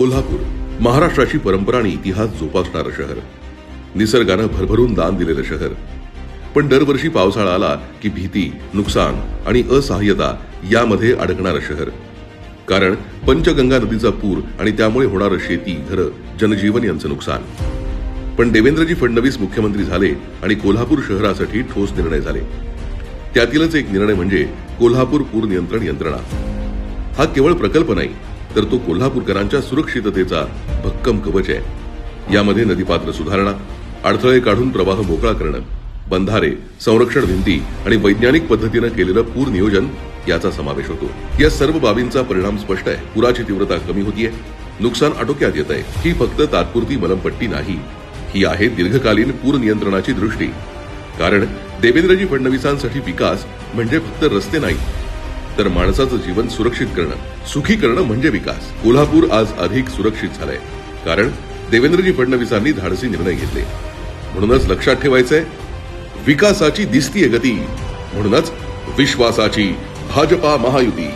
कोल्हापूर महाराष्ट्राची परंपरा आणि इतिहास जोपासणारं शहर. निसर्गानं भरभरून दान दिलेलं शहर. पण दरवर्षी पावसाळा आला की भीती नुकसान आणि असहाय्यता यामध्ये अडकणारं शहर. कारण पंचगंगा नदीचा पूर आणि त्यामुळे होणारं शेती घरं जनजीवन यांचं नुकसान. पण देवेंद्रजी फडणवीस मुख्यमंत्री झाले आणि कोल्हापूर शहरासाठी ठोस निर्णय झाले. त्यातीलच एक निर्णय म्हणजे कोल्हापूर पूर नियंत्रण यंत्रणा. हा केवळ प्रकल्प नाही तर तो कोल्हापूरकरांच्या सुरक्षिततेचा भक्कम कवच आहे. यामध्ये नदीपात्र सुधारणा अडथळे काढून प्रवाह मोकळा करणं बंधारे संरक्षण भिंती आणि वैज्ञानिक पद्धतीनं केलेलं पूर नियोजन याचा समावेश होतो. या सर्व बाबींचा परिणाम स्पष्ट आहे. पुराची तीव्रता कमी होतीये. नुकसान आटोक्यात येत आहे ही फक्त तात्पुरती मलमपट्टी नाही. ही आहे दीर्घकालीन पूर नियंत्रणाची दृष्टी. कारण देवेंद्रजी फडणवीसांसाठी विकास म्हणजे फक्त रस्ते नाही तर माणसाचं जीवन सुरक्षित करणं सुखी करणं म्हणजे विकास. कोल्हापूर आज अधिक सुरक्षित झालंय. कारण देवेंद्रजी फडणवीसांनी धाडसी निर्णय घेतले. म्हणूनच लक्षात ठेवायचंय विकासाची दिसतीये गती. म्हणूनच विश्वासाची भाजपा महायुती.